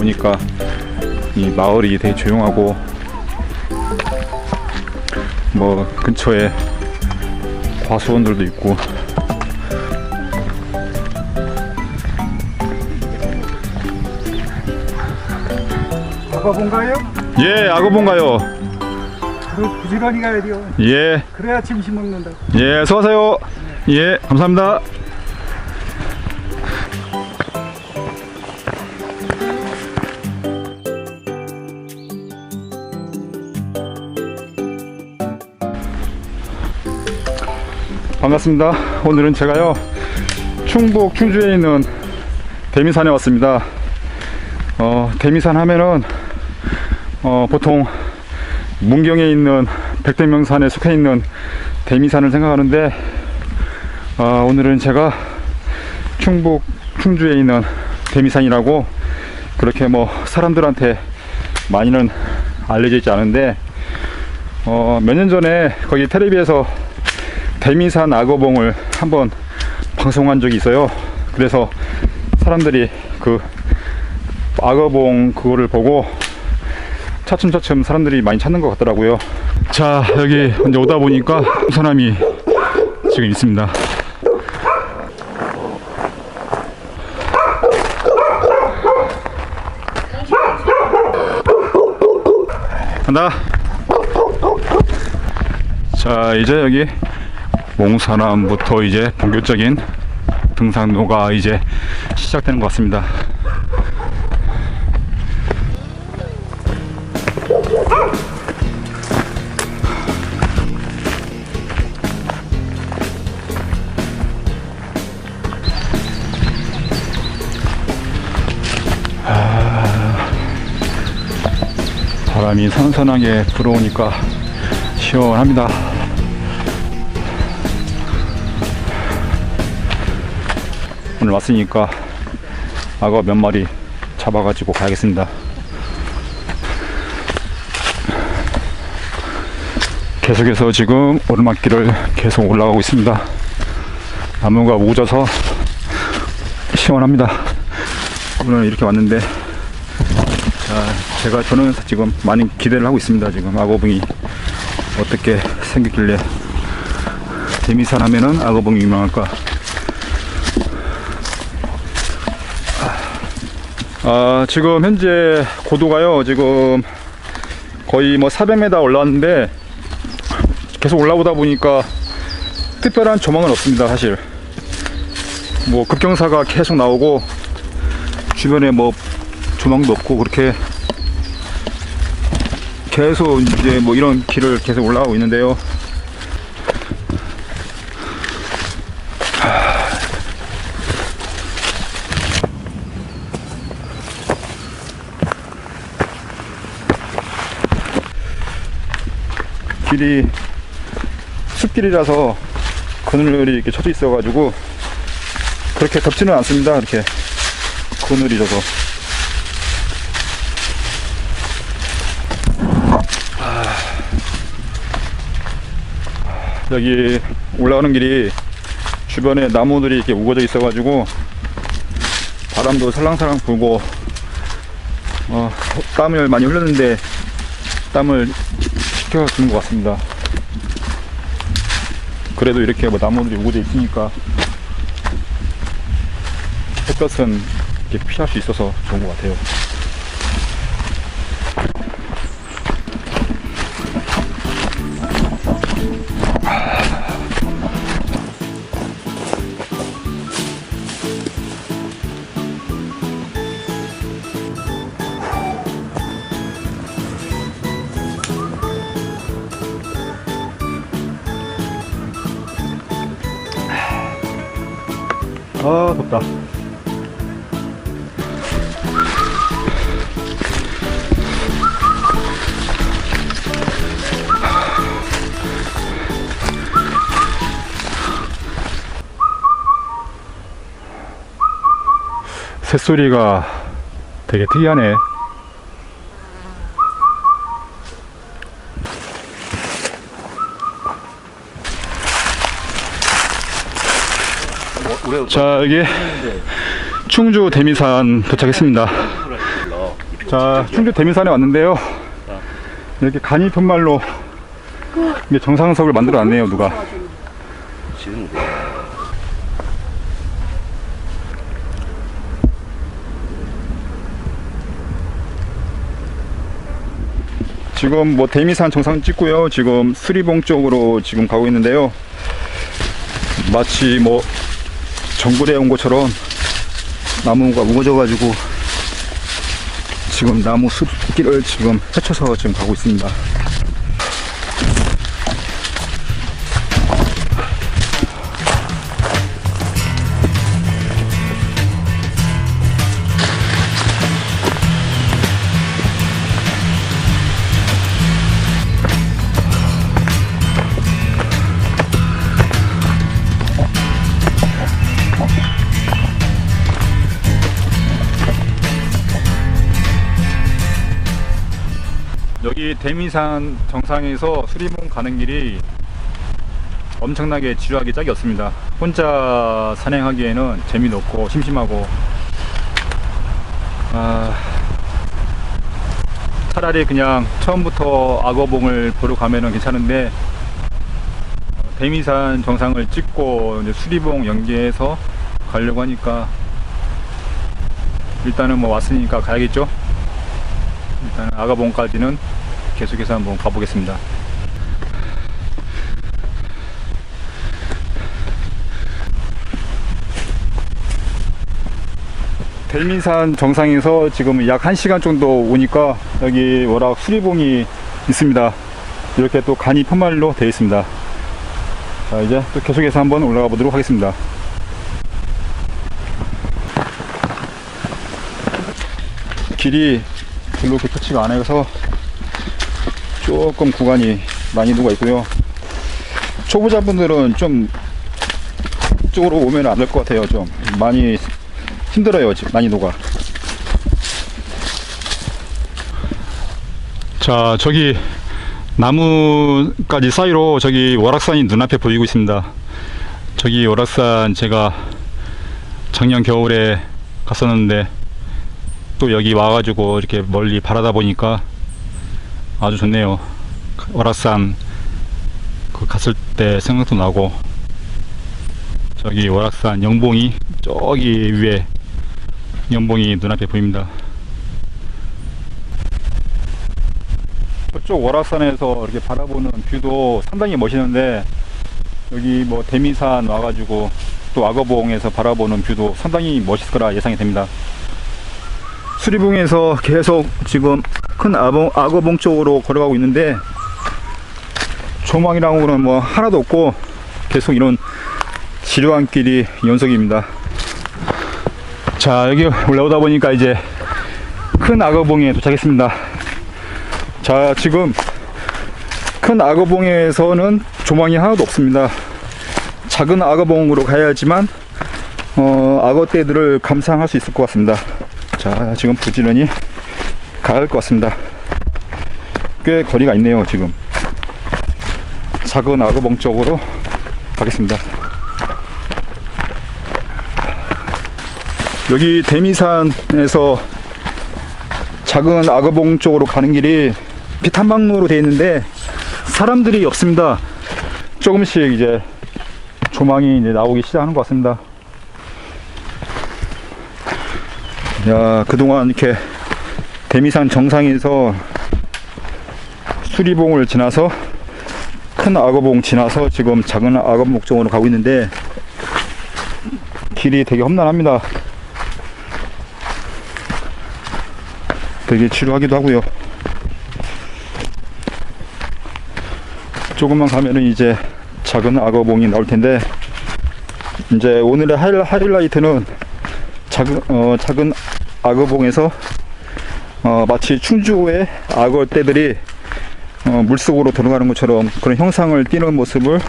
오니까 이 마을이 되게 조용하고 뭐 근처에 과수원들도 있고 아빠 본가요? 예 악어본가요 그 부지런히 가야 돼요. 예 그래야 점심 먹는다. 예, 수고하세요. 예, 감사합니다. 반갑습니다. 오늘은 제가요, 충북 충주에 있는 대미산에 왔습니다. 어, 대미산 하면은, 어, 보통 문경에 있는 백대명산에 속해 있는 대미산을 생각하는데 아, 오늘은 제가 충북 충주에 있는 대미산이라고 그렇게 뭐 사람들한테 많이는 알려져 있지 않은데 어, 몇 년 전에 거기 텔레비에서 대미산 악어봉을 한번 방송한 적이 있어요. 그래서 사람들이 그 악어봉 그거를 보고 차츰차츰 사람들이 많이 찾는 것 같더라고요. 자, 여기 이제 오다 보니까 사람이 지금 있습니다. 간다. 자, 이제 여기 몽사남부터 이제 본격적인 등산로가 이제 시작되는 것 같습니다. 바람이 선선하게 불어오니까 시원합니다. 오늘 왔으니까 악어 몇 마리 잡아가지고 가야겠습니다. 계속해서 지금 오르막길을 계속 올라가고 있습니다. 나무가 우져서 시원합니다. 오늘 이렇게 왔는데 자, 제가 저는 지금 많이 기대를 하고 있습니다. 지금 악어봉이 어떻게 생겼길래 데미산 하면은 악어봉이 유명할까? 아, 지금 현재 고도가요. 지금 거의 뭐 400m 올라왔는데 계속 올라오다 보니까 특별한 조망은 없습니다. 사실 뭐 급경사가 계속 나오고 주변에 뭐 조망도 없고 그렇게 계속 이제 뭐 이런 길을 계속 올라가고 있는데요. 길이 숲길이라서 그늘이 이렇게 쳐져 있어 가지고 그렇게 덥지는 않습니다. 이렇게 그늘이 져서. 여기 올라가는 길이 주변에 나무들이 이렇게 우거져 있어 가지고 바람도 살랑살랑 불고 어, 땀을 많이 흘렸는데 땀을 식혀주는 것 같습니다. 그래도 이렇게 뭐 나무들이 우거져 있으니까 햇볕은 이렇게 피할 수 있어서 좋은 것 같아요. 아 덥다. 새소리가 되게 특이하네 자 여기 충주 대미산 도착했습니다 자, 충주 대민산에 왔는데요. 이렇게 간이 편말로 정상석을 만들어 놨네요, 누가. 지금 뭐 대미산 정상 찍고요. 지금 수리봉 쪽으로 지금 가고 있는데요. 마치 뭐 정글에 온 것처럼 나무가 무거져가지고 지금 나무 숲길을 지금 헤쳐서 지금 가고 있습니다. 여기 대미산 정상에서 수리봉 가는 길이 엄청나게 지루하게 짝이 없습니다. 혼자 산행하기에는 재미도 없고 심심하고 아, 차라리 그냥 처음부터 악어봉을 보러 가면은 괜찮은데 대미산 정상을 찍고 수리봉 연계해서 가려고 하니까 일단은 뭐 왔으니까 가야겠죠. 일단 아가봉까지는 계속해서 한번 가보겠습니다. 델민산 정상에서 지금 약 1시간 정도 오니까 여기 워낙 수리봉이 있습니다. 이렇게 또 간이 편말로 되어 있습니다. 자, 이제 또 계속해서 한번 올라가 보도록 하겠습니다. 길이 별로 개척치가 않아서 조금 구간이 난이도가 있고요. 초보자분들은 좀 이쪽으로 오면 안 될 것 같아요. 좀 많이 힘들어요. 지금 난이도가. 자, 저기 나무까지 사이로 저기 월악산이 눈앞에 보이고 있습니다. 저기 월악산 제가 작년 겨울에 갔었는데 또 여기 와가지고 이렇게 멀리 바라다 보니까 아주 좋네요. 월악산 그 갔을 때 생각도 나고 저기 월악산 영봉이 저기 위에 영봉이 눈앞에 보입니다. 저쪽 월악산에서 이렇게 바라보는 뷰도 상당히 멋있는데 여기 뭐 대미산 와가지고 또 악어봉에서 바라보는 뷰도 상당히 멋있을 거라 예상이 됩니다. 수리봉에서 계속 지금 큰 아봉, 악어봉 쪽으로 걸어가고 있는데 조망이랑으로는 뭐 하나도 없고 계속 이런 지루한 길이 연속입니다. 자 여기 올라오다 보니까 이제 큰 악어봉에 도착했습니다. 자 지금 큰 악어봉에서는 조망이 하나도 없습니다. 작은 악어봉으로 가야지만 어, 악어떼들을 감상할 수 있을 것 같습니다. 자, 지금 부지런히 가야 할것 같습니다. 꽤 거리가 있네요, 지금. 작은 악어봉 쪽으로 가겠습니다. 여기 대미산에서 작은 악어봉 쪽으로 가는 길이 피탄방로로 되어 있는데 사람들이 없습니다. 조금씩 이제 조망이 이제 나오기 시작하는 것 같습니다. 야, 그동안 이렇게 대미산 정상에서 수리봉을 지나서 큰 악어봉 지나서 지금 작은 악어봉 쪽으로 가고 있는데 길이 되게 험난합니다. 되게 지루하기도 하고요. 조금만 가면은 이제 작은 악어봉이 나올 텐데 이제 오늘의 하이라이트는 작은 어, 작은 악어봉에서 어, 마치 충주의 악어 떼들이 어, 물속으로 들어가는 것처럼 그런 형상을 띠는 모습을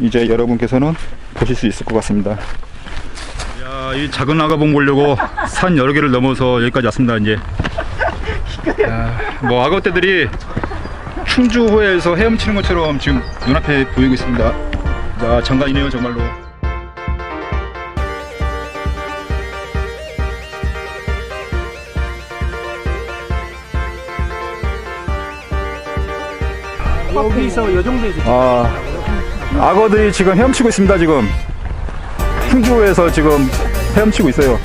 이제 여러분께서는 보실 수 있을 것 같습니다. 야, 이 작은 악어봉 보려고 산 여러 개를 넘어서 여기까지 왔습니다. 이제 야, 뭐 악어 떼들이 충주호에서 헤엄치는 것처럼 지금 눈앞에 보이고 있습니다. 자, 장관이네요, 정말로. 여기서 요 정도에서 아, 악어들이 지금 헤엄치고 있습니다, 지금. 충주에서 지금 헤엄치고 있어요.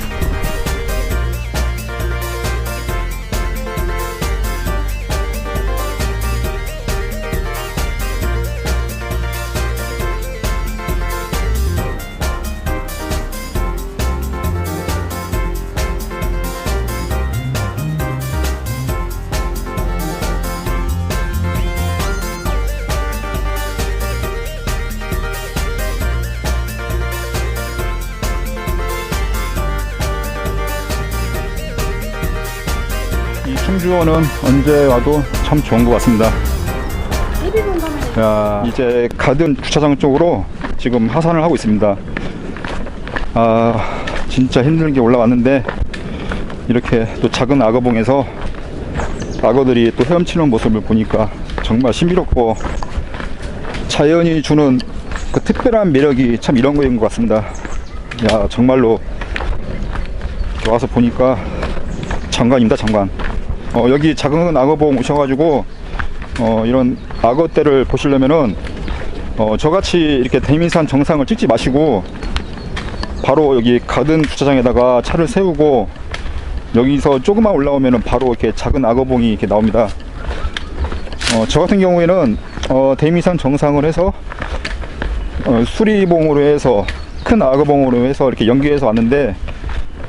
이 충주원은 언제 와도 참 좋은 것 같습니다. 야, 이제 가든 주차장 쪽으로 지금 하산을 하고 있습니다. 아, 진짜 힘들게 올라왔는데 이렇게 또 작은 악어봉에서 악어들이 또 헤엄치는 모습을 보니까 정말 신비롭고 자연이 주는 그 특별한 매력이 참 이런 거인 것 같습니다. 야, 정말로 와서 보니까 장관입니다, 장관. 어, 여기 작은 악어봉 오셔가지고 어, 이런 악어떼를 보시려면은 어, 저같이 이렇게 대미산 정상을 찍지 마시고 바로 여기 가든 주차장에다가 차를 세우고 여기서 조금만 올라오면은 바로 이렇게 작은 악어봉이 이렇게 나옵니다. 어, 저 같은 경우에는 어, 대미산 정상을 해서 어, 수리봉으로 해서 큰 악어봉으로 해서 이렇게 연계해서 왔는데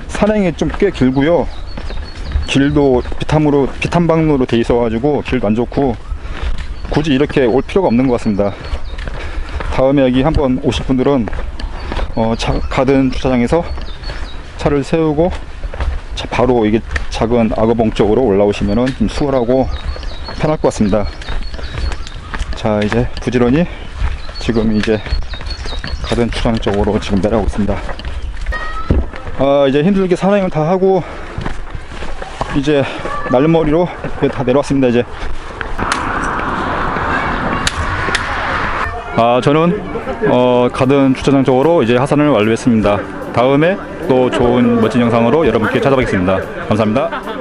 산행이 좀 꽤 길고요. 길도 비탐으로 비탐방로로 돼 있어 가지고 길도 안 좋고 굳이 이렇게 올 필요가 없는 것 같습니다. 다음에 여기 한번 오실 분들은 어, 차, 가든 주차장에서 차를 세우고 차 바로 이게 작은 악어봉 쪽으로 올라오시면은 좀 수월하고 편할 것 같습니다. 자 이제 부지런히 지금 이제 가든 주차장 쪽으로 지금 내려가고 있습니다. 아 이제 힘들게 산행을 다 하고 이제 날머리로 다 내려왔습니다 이제. 아 저는 어 가든 주차장 쪽으로 이제 하산을 완료했습니다. 다음에 또 좋은 멋진 영상으로 여러분께 찾아뵙겠습니다. 감사합니다